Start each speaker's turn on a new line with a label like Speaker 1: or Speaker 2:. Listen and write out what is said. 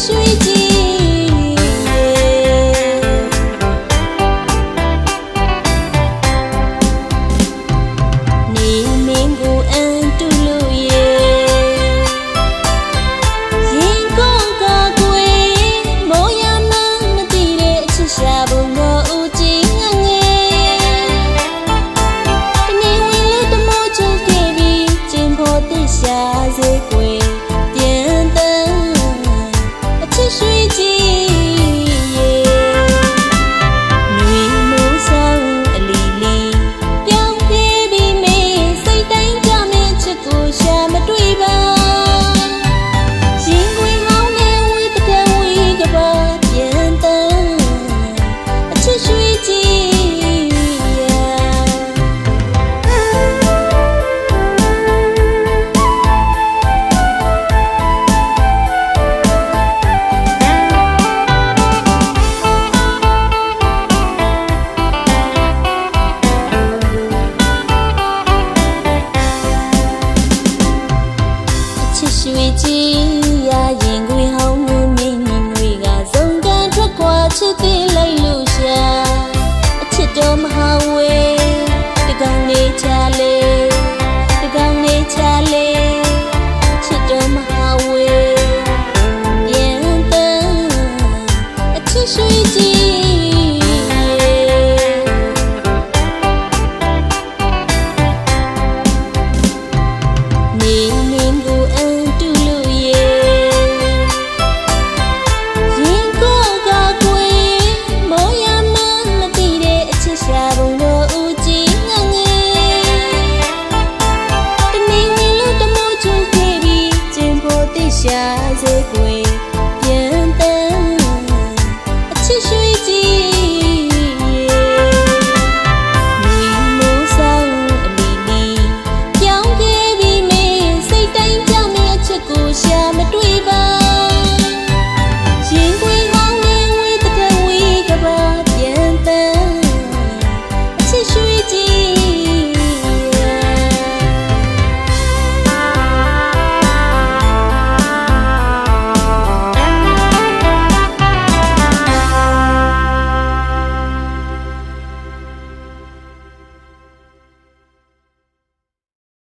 Speaker 1: 水晶 ရွှေကြီးရရင်ခွေဟာ Trả.